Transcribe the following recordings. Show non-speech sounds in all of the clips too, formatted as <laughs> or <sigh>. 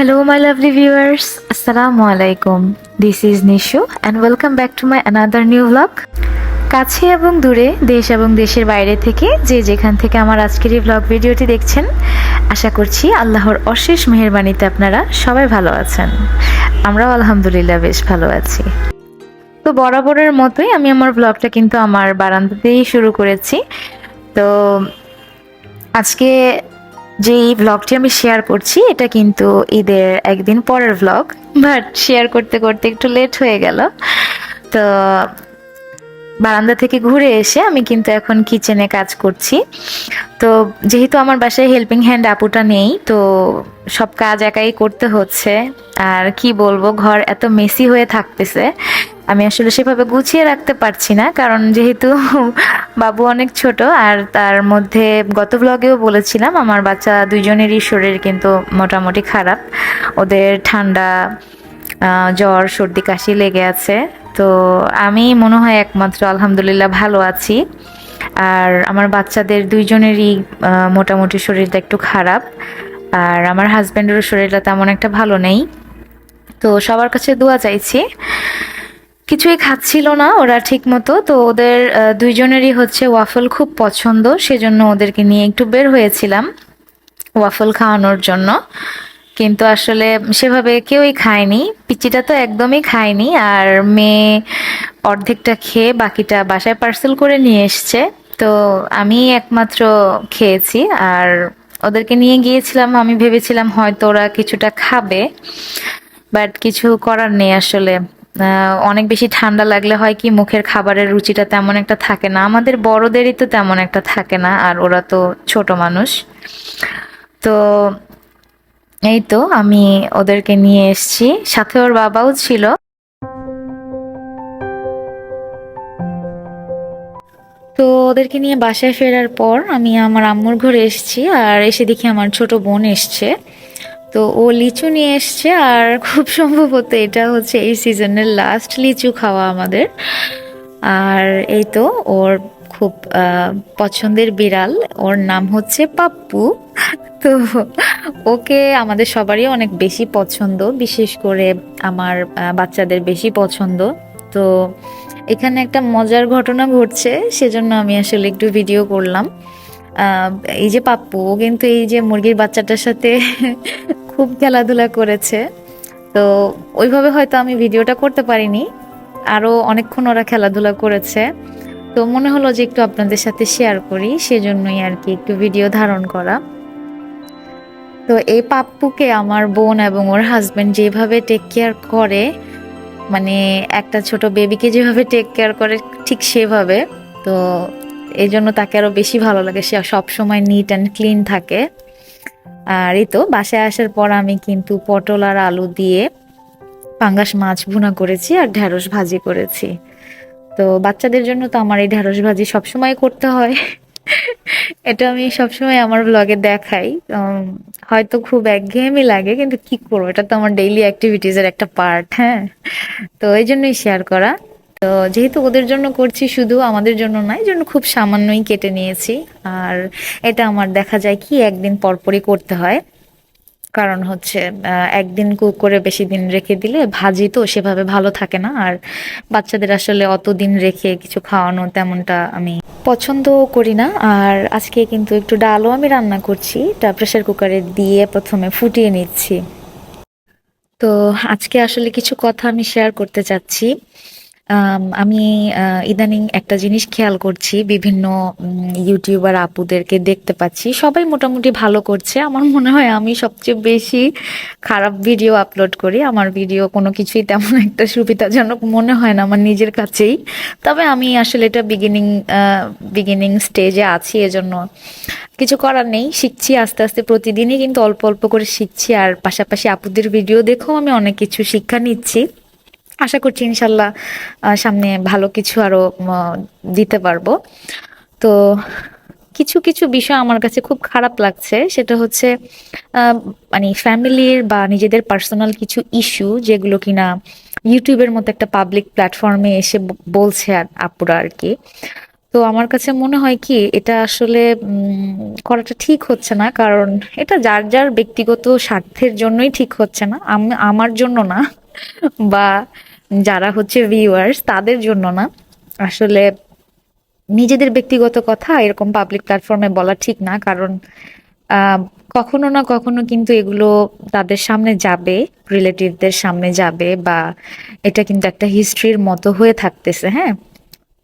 Hello, my lovely viewers. Assalamu alaikum. This is Nishu and welcome back to my another new vlog. কাছে এবং দূরে দেশ এবং দেশের বাইরে থেকে যে যেখান থেকে আমার আজকের এই ব্লগ ভিডিওটি দেখছেন আশা করছি আল্লাহর অশেষ মেহেরবানিতে আপনারা সবাই ভালো আছেন আমরাও আলহামদুলিল্লাহ বেশ ভালো আছি তো বরাবরের মতোই আমি আমার ব্লগটা কিন্তু আমার বারান্দাতেই শুরু করেছি তো আজকে যে এই ব্লগটি আমি শেয়ার করছি, এটা কিন্তু ঈদের একদিন পরের ব্লগ বাট শেয়ার করতে করতে একটু লেট হয়ে গেল। তো বারান্দা থেকে ঘুরে এসে আমি কিন্তু এখন কিচেনে কাজ করছি। তো যেহেতু আমার বাসায় হেল্পিং হ্যান্ড আপুটা নেই, তো সব কাজ একাই করতে হচ্ছে। আর কি বলব, ঘর এত মেসি হয়ে থাকতেছে। আমি আসলে সেভাবে গুছিয়ে রাখতে পারছি না, কারণ যেহেতু বাবু অনেক ছোট আর তার মধ্যে গত ব্লগেও বলেছিলাম, আমার বাচ্চা দুইজনেরই শরীর কিন্তু মোটামুটি খারাপ। ওদের ঠান্ডা জ্বর, সর্দি, কাশি লেগে আছে। তো আমি মনে হয় একমাত্র আলহামদুলিল্লাহ ভালো আছি। আর আমার বাচ্চাদের দুইজনেরই মোটামুটি শরীরটা একটু খারাপ। আর আমার হাজব্যান্ডেরও শরীরটা তেমন একটা ভালো নেই। তো সবার কাছে দোয়া চাইছি কিছুই খাচ্ছিল না ওরা ঠিক মতো তো ওদের দুইজনেরই হচ্ছে ওয়াফল খুব পছন্দ, সেজন্য ওদেরকে নিয়ে একটু বের হয়েছিলাম ওয়াফল খাওয়ানোর জন্য। কিন্তু আসলে সেভাবে কেউই খায়নি, পিচিটা তো একদমই খায়নি, আর মেয়ে অর্ধেকটা খেয়ে বাকিটা বাসায় পার্সেল করে নিয়ে এসছে। তো আমি একমাত্র খেয়েছি, আর ওদেরকে নিয়ে গিয়েছিলাম, আমি ভেবেছিলাম হয়তো ওরা কিছুটা খাবে, বাট কিছু করার নেই আসলে। অনেক বেশি ঠান্ডা লাগলে হয় কি, মুখের খাবারের রুচিটা তেমন একটা থাকে না। আমাদের বড়দেরই তো তেমন একটা থাকে না, আর ওরা তো ছোট মানুষ। তো এই তো আমি ওদেরকে নিয়ে এসেছি। সাথে ওর বাবাও ছিল। তো ওদেরকে নিয়ে বাসায় ফেরার পর আমি আমার আম্মুর ঘরে এসেছি, আর এসে দেখি আমার ছোট বোন এসছে। তো ও লিচু নিয়ে এসছে আর খুব সম্ভবত এটা হচ্ছে এই সিজনের লাস্ট লিচু খাওয়া আমাদের। আর এই তো ওর খুব পছন্দের বিড়াল, ওর নাম হচ্ছে পাপ্পু। তো ওকে আমাদের সবারই অনেক বেশি পছন্দ, বিশেষ করে আমার বাচ্চাদের বেশি পছন্দ। তো এখানে একটা মজার ঘটনা ঘটছে, সেজন্য আমি আসলে একটু ভিডিও করলাম। এই যে পাপ্পু কিন্তু এই যে মুরগির বাচ্চাটার সাথে খুব খেলাধুলা করেছে। তো ওইভাবে হয়তো আমি ভিডিওটা করতে পারিনি। আরও অনেকক্ষণ ওরা খেলাধুলা করেছে। তো মনে হলো যে একটু আপনাদের সাথে শেয়ার করি, সেজন্যই আর কি একটু ভিডিও ধারণ করা। তো এই পাপ্পুকে আমার বোন এবং ওর হাজব্যান্ড যেভাবে টেক কেয়ার করে মানে একটা ছোট বেবিকে যেভাবে টেক কেয়ার করে ঠিক সেভাবে, তো এই জন্য তাকে আরও বেশি ভালো লাগে। সে সব সময় নিট অ্যান্ড ক্লিন থাকে। আর এই তো, বাসায় আসার পর আমি কিন্তু পটল আর আলু দিয়ে পাঙ্গাস মাছ ভুনা করেছি আর ঢ্যাঁড়স ভাজি করেছি। তো বাচ্চাদের জন্য তো আমার এই ঢ্যাঁড়স ভাজি সবসময় করতে হয়। এটা আমি সবসময় আমার ব্লগে দেখাই। হয়তো খুব একঘেয়েমি লাগে, কিন্তু কি করব? এটা তো আমার ডেইলি অ্যাক্টিভিটিজের একটা পার্ট হ্যাঁ? তো এই জন্যই শেয়ার করা। তো যেহেতু ওদের জন্য করছি শুধু আমাদের জন্য নয় এই জন্য খুব সামান্যই কেটে নিয়েছি। আর এটা আমার দেখা যায় কি, একদিন পরপরই করতে হয়। কারণ হচ্ছে একদিন কুক করে বেশি দিন রেখে দিলে ভাজি তো সেভাবে ভালো থাকে না। আর বাচ্চাদের আসলে অত দিন রেখে কিছু খাওয়ানো তেমনটা আমি পছন্দ করি না। আর আজকে কিন্তু একটু ডালও আমি রান্না করছি, এটা প্রেসার কুকারে দিয়ে প্রথমে ফুটিয়ে নিচ্ছি। তো আজকে আসলে কিছু কথা আমি শেয়ার করতে চাচ্ছি। আম, ইদানিং একটা জিনিস খেয়াল করছি বিভিন্ন ইউটিউবার আপুদেরকে দেখতে পাচ্ছি সবাই মোটামুটি ভালো করছে। আমার মনে হয় আমি সবচেয়ে বেশি খারাপ ভিডিও আপলোড করি আমার ভিডিও কোনো কিছুই তেমন একটা সুবিধাজনক মনে হয় না আমার নিজের কাছেই। তবে আমি আসলে এটা বিগিনিং বিগিনিং স্টেজে আছি এজন্য কিছু করার নেই শিখছি আস্তে আস্তে প্রতিদিনই কিন্তু অল্প অল্প করে শিখছি আর পাশাপাশি আপুদের ভিডিও দেখেও আমি অনেক কিছু শিক্ষা নিচ্ছি। আশা করছি ইনশাল্লাহ সামনে ভালো কিছু আরও দিতে পারব। তো কিছু কিছু বিষয় আমার কাছে খুব খারাপ লাগছে, সেটা হচ্ছে মানে ফ্যামিলির বা নিজেদের পার্সোনাল কিছু ইস্যু, যেগুলো কিনা ইউটিউবের মতো একটা পাবলিক প্ল্যাটফর্মে এসে বলছে আপুরা আর কি তো আমার কাছে মনে হয় কি, এটা আসলে করাটা ঠিক হচ্ছে না, কারণ এটা যার যার ব্যক্তিগত স্বার্থের জন্যই ঠিক হচ্ছে না, আমি, আমার জন্য না, বা যারা হচ্ছে ভিউয়ার্স তাদের জন্য না। আসলে নিজেদের ব্যক্তিগত কথা এরকম পাবলিক প্ল্যাটফর্মে বলা ঠিক না, কারণ কখনো না কখনো কিন্তু এগুলো তাদের সামনে যাবে রিলেটিভদের সামনে যাবে বা এটা কিন্তু একটা হিস্ট্রির মতো হয়ে থাকতেছে হ্যাঁ?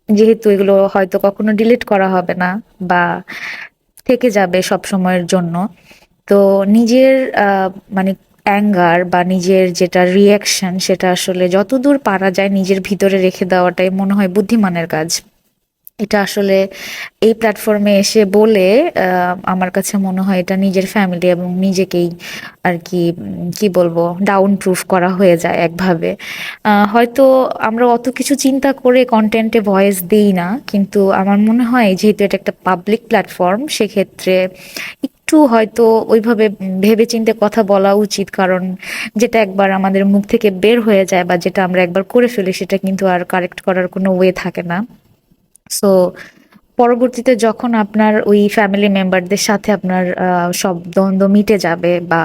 যেহেতু এগুলো হয়তো কখনো ডিলিট করা হবে না বা থেকে যাবে সব সময়ের জন্য। তো নিজের মানে অ্যাঙ্গার বা নিজের যেটা রিয়াকশন সেটা আসলে যতদূর পারা যায় নিজের ভিতরে রেখে দেওয়াটাই মনে হয় বুদ্ধিমানের কাজ। এটা আসলে এই প্ল্যাটফর্মে এসে বলে আমার কাছে মনে হয় এটা নিজের ফ্যামিলি এবং নিজেকেই আর কি কি বলব ডাউন প্রুফ করা হয়ে যায় একভাবে। হয়তো আমরা অত কিছু চিন্তা করে কন্টেন্টে ভয়েস দিই না, কিন্তু আমার মনে হয় যেহেতু এটা একটা পাবলিক প্ল্যাটফর্ম সেক্ষেত্রে একটু হয়তো ওইভাবে ভেবে ভেবেচিন্তে কথা বলা উচিত, কারণ যেটা একবার আমাদের মুখ থেকে বের হয়ে যায় বা যেটা আমরা একবার করে ফেলি, সেটা কিন্তু আর কারেক্ট করার কোনো ওয়ে থাকে না। সো পরবর্তীতে যখন আপনার ওই ফ্যামিলি মেম্বারদের সাথে আপনার সব দ্বন্দ্ব মিটে যাবে বা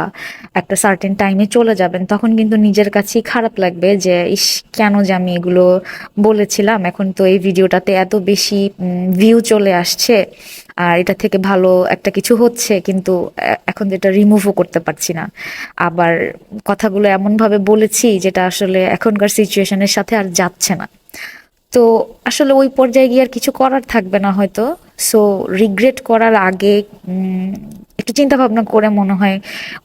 একটা সার্টেন টাইমে চলে যাবেন, তখন কিন্তু নিজের কাছেই খারাপ লাগবে যে, ইস, কেন যে আমি এগুলো বলেছিলাম? এখন তো এই ভিডিওটাতে এত বেশি ভিউ চলে আসছে আর এটা থেকে ভালো একটা কিছু হচ্ছে, কিন্তু এখন যেটা রিমুভও করতে পারছি না। আবার কথাগুলো এমনভাবে বলেছি যেটা আসলে এখনকার সিচুয়েশনের সাথে আর যাচ্ছে না। তো আসলে ওই পর্যায়ে গিয়ে আর কিছু করার থাকবে না হয়তো। সো রিগ্রেট করার আগে একটু চিন্তা ভাবনা করে মনে হয়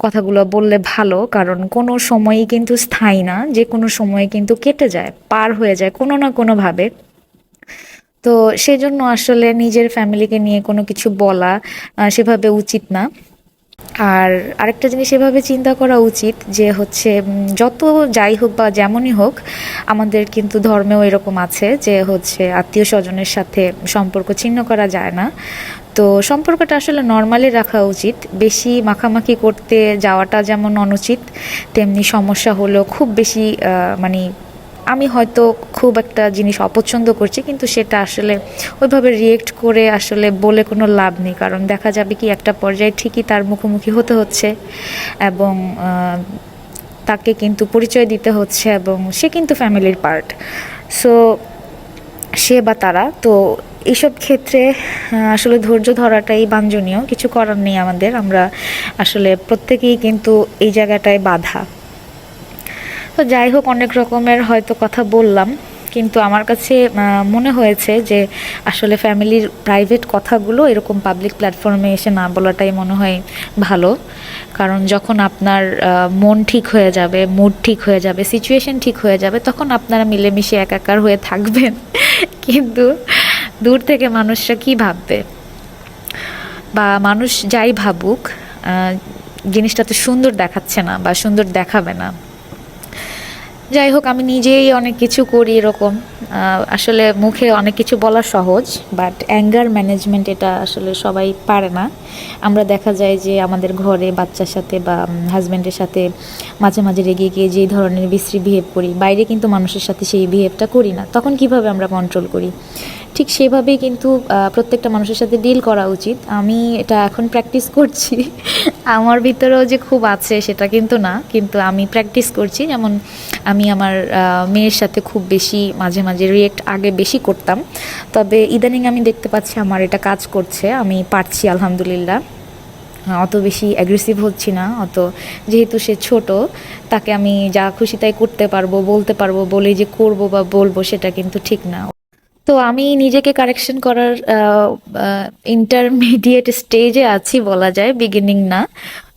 কথাগুলো বললে ভালো, কারণ কোনো সময়ই কিন্তু স্থায়ী না, যে কোনো সময় কিন্তু কেটে যায়, পার হয়ে যায় কোনো না কোনো ভাবে তো সেজন্য আসলে নিজের ফ্যামিলিকে নিয়ে কোনো কিছু বলা সেভাবে উচিত না। আর আরেকটা জিনিস এভাবে চিন্তা করা উচিত যে হচ্ছে যত যাই হোক বা যেমনই হোক, আমাদের কিন্তু ধর্মেও এরকম আছে যে হচ্ছে আত্মীয় স্বজনের সাথে সম্পর্ক ছিন্ন করা যায় না। তো সম্পর্কটা আসলে নর্মালি রাখা উচিত। বেশি মাখামাখি করতে যাওয়াটা যেমন অনুচিত, তেমনি সমস্যা হলো খুব বেশি মানে আমি হয়তো খুব একটা জিনিস অপছন্দ করছি, কিন্তু সেটা আসলে ওইভাবে রিয়েক্ট করে আসলে বলে কোনো লাভ নেই। কারণ দেখা যাবে কি একটা পর্যায়ে ঠিকই তার মুখোমুখি হতে হচ্ছে এবং তাকে কিন্তু পরিচয় দিতে হচ্ছে এবং সে কিন্তু ফ্যামিলির পার্ট সো সে বা তারা, তো এইসব ক্ষেত্রে আসলে ধৈর্য ধরাটাই বাঞ্ছনীয়। কিছু করার নেই আমাদের। আমরা আসলে প্রত্যেকেই কিন্তু এই জায়গাটায় বাধা। তো যাই হোক, অনেক রকমের হয়তো কথা বললাম, কিন্তু আমার কাছে মনে হয়েছে যে আসলে ফ্যামিলির প্রাইভেট কথাগুলো এরকম পাবলিক প্ল্যাটফর্মে এসে না বলাটাই মনে হয় ভালো। কারণ যখন আপনার মন ঠিক হয়ে যাবে মুড ঠিক হয়ে যাবে সিচুয়েশন ঠিক হয়ে যাবে, তখন আপনারা মিলেমিশে একাকার হয়ে থাকবেন। <laughs> কিন্তু দূর থেকে মানুষরা কি ভাববে? বা মানুষ যাই ভাবুক জিনিসটা তো সুন্দর দেখাচ্ছে না বা সুন্দর দেখাবে না। যাই হোক, আমি নিজেই অনেক কিছু করি এরকম। আসলে মুখে অনেক কিছু বলা সহজ বাট অ্যাঙ্গার ম্যানেজমেন্ট এটা আসলে সবাই পারে না। আমরা দেখা যায় যে আমাদের ঘরে বাচ্চার সাথে বা হাজব্যান্ডের সাথে মাঝে মাঝে রেগে গিয়ে যেই ধরনের বিশ্রী বিহেভ করি, বাইরে কিন্তু মানুষের সাথে সেই বিহেভটা করি না। তখন কীভাবে আমরা কন্ট্রোল করি? ঠিক সেভাবেই কিন্তু প্রত্যেকটা মানুষের সাথে ডিল করা উচিত। আমি এটা এখন প্র্যাকটিস করছি। আমার ভিতরেও যে খুব আছে সেটা কিন্তু না, কিন্তু আমি প্র্যাকটিস করছি। যেমন আমি আমার মেয়ের সাথে খুব বেশি, মাঝে মাঝে রিয়েক্ট আগে বেশি করতাম। তবে ইদানিং আমি দেখতে পাচ্ছি আমার এটা কাজ করছে, আমি পারছি আলহামদুলিল্লাহ। অত বেশি অ্যাগ্রেসিভ হচ্ছি না, অত যেহেতু সে ছোট, তাকে আমি যা খুশি তাই করতে পারব, বলতে পারব বলে যে করব বা বলব সেটা কিন্তু ঠিক না। তো আমি নিজেকে কারেকশন করার ইন্টারমিডিয়েট স্টেজে আছি বলা যায় বিগিনিং না।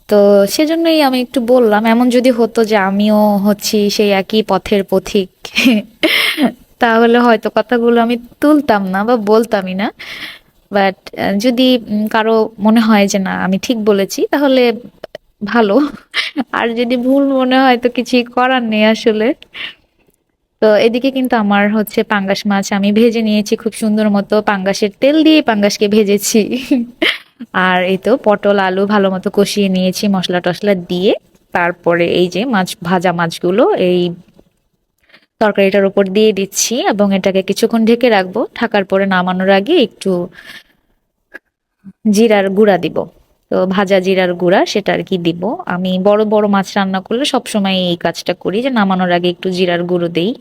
তো সেজন্যই আমি একটু বললাম, এমন যদি হতো যে আমিও হচ্ছি সেই একই পথের পথিক, <laughs> তাহলে হয়তো কথাগুলো আমি তুলতাম না বা বলতামই না। বাট যদি কারও মনে হয় যে না, আমি ঠিক বলেছি, তাহলে ভালো। <laughs> আর যদি ভুল মনে হয় তো কিছুই করার নেই আসলে। তো এদিকে কিন্তু আমার হচ্ছে পাঙ্গাস মাছ আমি ভেজে নিয়েছি খুব সুন্দর মতো। পাঙ্গাসের তেল দিয়ে পাঙ্গাসকে ভেজেছি। আর এই তো পটল, আলু ভালো মতো কষিয়ে নিয়েছি মশলা টশলা দিয়ে। তারপরে এই যে মাছ, ভাজা মাছগুলো এই তরকারিটার উপর দিয়ে দিচ্ছি এবং এটাকে কিছুক্ষণ ঢেকে রাখব। ঢাকার পরে নামানোর আগে একটু জিরার গুঁড়া দিব। তো ভাজা জিরার গুঁড়া সেটা আর কি দিব। আমি বড় বড় মাছ রান্না করলে সবসময় এই কাজটা করি যে নামানোর আগে একটু জিরার গুঁড়ো দেই।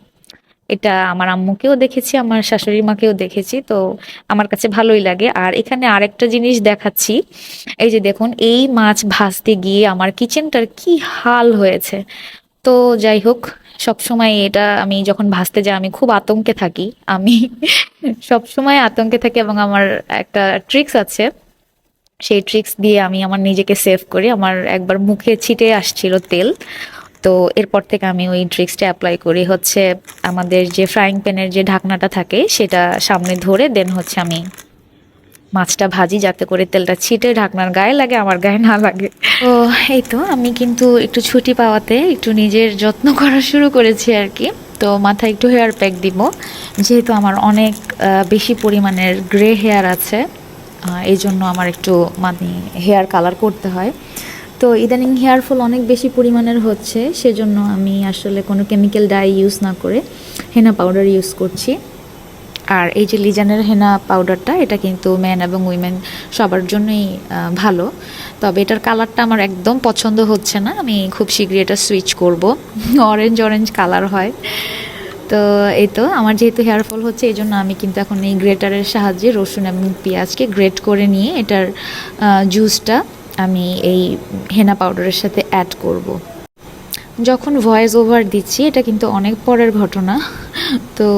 এটা আমার আম্মুকেও দেখেছি, আমার শাশুড়ি মাকেও দেখেছি, তো আমার কাছে ভালোই লাগে। আর এখানে আরেকটা জিনিস দেখাচ্ছি, এই যে দেখুন, এই মাছ ভাজতে গিয়ে আমার কিচেনটার কি হাল হয়েছে। তো যাই হোক, সবসময় এটা আমি যখন ভাসতে যাই, আমি খুব আতঙ্কে থাকি। আমি <laughs> সবসময় আতঙ্কে থাকি এবং আমার একটা ট্রিক্স আছে, সেই ট্রিক্স দিয়ে আমি আমার নিজেকে সেভ করি। আমার একবার মুখে ছিটে আসছিল তেল তো এরপর থেকে আমি ওই ট্রিক্সটা অ্যাপ্লাই করি। হচ্ছে আমাদের যে ফ্রাইং প্যানের যে ঢাকনাটা থাকে, সেটা সামনে ধরে দেন হচ্ছে আমি মাছটা ভাজি, যাতে করে তেলটা ছিটে ঢাকনার গায়ে লাগে, আমার গায়ে না লাগে। তো এই তো আমি কিন্তু একটু ছুটি পাওয়াতে একটু নিজের যত্ন করা শুরু করেছি আর কি। তো মাথায় একটু হেয়ার প্যাক দিব, যেহেতু আমার অনেক বেশি পরিমাণের গ্রে হেয়ার আছে এই জন্য আমার একটু মানে হেয়ার কালার করতে হয়। তো ইদানিং হেয়ার ফল অনেক বেশি পরিমাণের হচ্ছে, সেজন্য আমি আসলে কোনো কেমিক্যাল ডাই ইউজ না করে হেনা পাউডার ইউজ করছি। আর এই যে লিজানের হেনা পাউডারটা এটা কিন্তু ম্যান এবং উইমেন সবার জন্যই ভালো। তবে এটার কালারটা আমার একদম পছন্দ হচ্ছে না, আমি খুব শীঘ্রই এটা সুইচ করব। অরেঞ্জ অরেঞ্জ কালার হয়। তো এই তো, আমার যেহেতু হেয়ার ফল হচ্ছে, এই জন্য আমি কিন্তু এখন এই গ্রেটারের সাহায্যে রসুন এবং পেঁয়াজকে গ্রেট করে নিয়ে এটার জুসটা আমি এই হেনা পাউডারের সাথে অ্যাড করব। যখন ভয়েস ওভার দিচ্ছি, এটা কিন্তু অনেক পরের ঘটনা। তো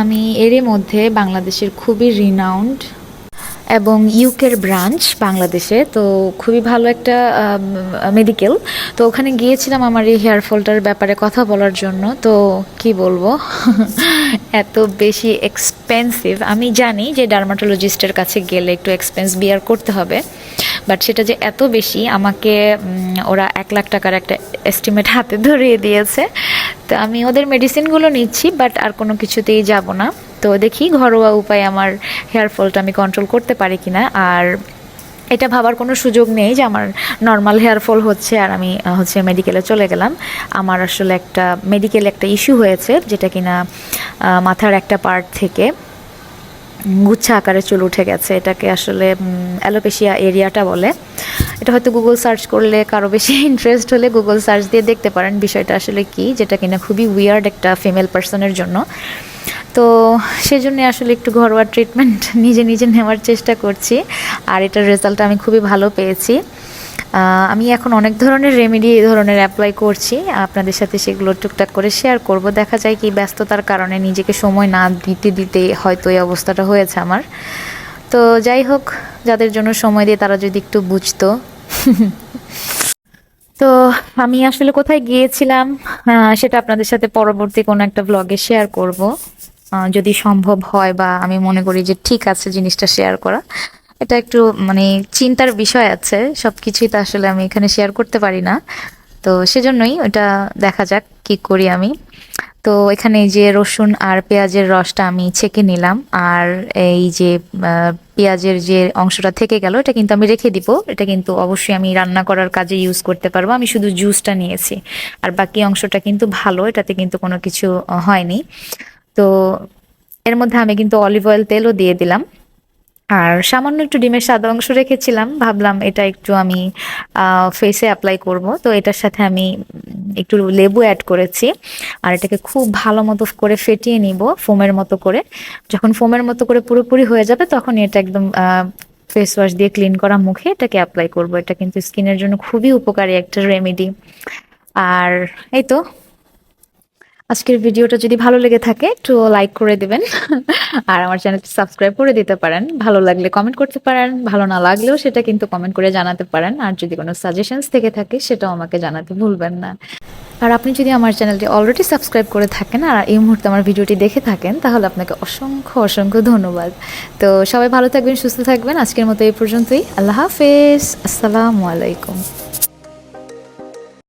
আমি এরই মধ্যে বাংলাদেশের খুবই রিনাউন্ড এবং ইউকের ব্রাঞ্চ বাংলাদেশে, তো খুবই ভালো একটা মেডিকেল তো ওখানে গিয়েছিলাম আমার এই হেয়ার ফলটার ব্যাপারে কথা বলার জন্য। তো কি বলব? <laughs> এত বেশি এক্সপেন্সিভ আমি জানি যে ডার্মাটোলজিস্টের কাছে গেলে একটু এক্সপেন্স বিয়ার করতে হবে। বাট সেটা যে এত বেশি, আমাকে ওরা এক লাখ টাকার একটা এস্টিমেট হাতে ধরিয়ে দিয়েছে। তো আমি ওদের মেডিসিনগুলো নিচ্ছি বাট আর কোনো কিছুতেই যাব না। তো দেখি ঘরোয়া উপায়ে আমার হেয়ার ফলটা আমি কন্ট্রোল করতে পারি কিনা। আর এটা ভাবার কোনো সুযোগ নেই যে আমার নর্মাল হেয়ার ফল হচ্ছে আর আমি হচ্ছে মেডিকেলে চলে গেলাম। আমার আসলে একটা মেডিকেল একটা ইস্যু হয়েছে, যেটা কিনা মাথার একটা পার্ট থেকে। গুচ্ছা আকারে চুল উঠে গেছে। এটাকে আসলে অ্যালোপেশিয়া এরিয়াটা বলে। এটা হয়তো গুগল সার্চ করলে কারও বেশি <laughs> ইন্টারেস্ট হলে গুগল সার্চ দিয়ে দেখতে পারেন বিষয়টা আসলে কি, যেটা কিনা খুবই উইয়ার্ড একটা ফিমেল পার্সনের জন্য। তো সেজন্য আসলে একটু ঘরোয়া ট্রিটমেন্ট <laughs> নিজে নিজে নেওয়ার চেষ্টা করছি। আর এটার রেজাল্ট আমি খুবই ভালো পেয়েছি। আমি এখন অনেক ধরনের রেমেডি এই ধরনের অ্যাপ্লাই করছি। আপনাদের সাথে সেগুলো টুকটাক করে শেয়ার করব। দেখা যায় কি ব্যস্ততার কারণে নিজেকে সময় না দিতে দিতে হয়তো এই অবস্থাটা হয়েছে আমার। তো যাই হোক, যাদের জন্য সময় দিয়ে তারা যদি একটু বুঝতো। <laughs> তো আমি আসলে কোথায় গিয়েছিলাম সেটা আপনাদের সাথে পরবর্তী কোনো একটা ব্লগে শেয়ার করব। যদি সম্ভব হয় বা আমি মনে করি যে ঠিক আছে জিনিসটা শেয়ার করা। এটা একটু মানে চিন্তার বিষয় আছে। সবকিছুই তো আসলে আমি এখানে শেয়ার করতে পারি না। তো সেজন্যই ওটা দেখা যাক কি করি আমি। তো এখানে যে রসুন আর পেঁয়াজের রসটা আমি ছেঁকে নিলাম। আর এই যে পেঁয়াজের যে অংশটা থেকে গেল, এটা কিন্তু আমি রেখে দিব। এটা কিন্তু অবশ্যই আমি রান্না করার কাজে ইউজ করতে পারব। আমি শুধু জুসটা নিয়েছি। আর বাকি অংশটা কিন্তু ভালো, এটাতে কিন্তু কোনো কিছু হয়নি। তো এর মধ্যে আমি কিন্তু অলিভ অয়েল তেলও দিয়ে দিলাম। আর সামান্য একটু ডিমের সাদা অংশ রেখেছিলাম। ভাবলাম এটা একটু আমি ফেসে অ্যাপ্লাই করব। তো এটার সাথে আমি একটু লেবু অ্যাড করেছি। আর এটাকে খুব ভালো মতো করে ফেটিয়ে নিব ফোমের মতো করে। যখন ফোমের মতো করে পুরোপুরি হয়ে যাবে, তখন এটা একদম ফেস ওয়াশ দিয়ে ক্লিন করা মুখে এটাকে অ্যাপ্লাই করব। এটা কিন্তু স্কিনের জন্য খুবই উপকারী একটা রেমেডি আর এই তো আজকের ভিডিওটা যদি ভালো লেগে থাকে, একটু লাইক করে দিবেন। আর আমার চ্যানেলটি সাবস্ক্রাইব করে দিতে পারেন। ভালো লাগলে কমেন্ট করতে পারেন, ভালো না লাগলেও সেটা কিন্তু কমেন্ট করে জানাতে পারেন। আর যদি কোনো সাজেশনস থেকে থাকে, সেটাও আমাকে জানাতে ভুলবেন না। আর আপনি যদি আমার চ্যানেলটি অলরেডি সাবস্ক্রাইব করে থাকেন আর এই মুহূর্তে আমার ভিডিওটি দেখে থাকেন, তাহলে আপনাকে অসংখ্য অসংখ্য ধন্যবাদ। তো সবাই ভালো থাকবেন, সুস্থ থাকবেন। আজকের মতো এই পর্যন্তই। আল্লাহ হাফেজ। আসসালামু আলাইকুম।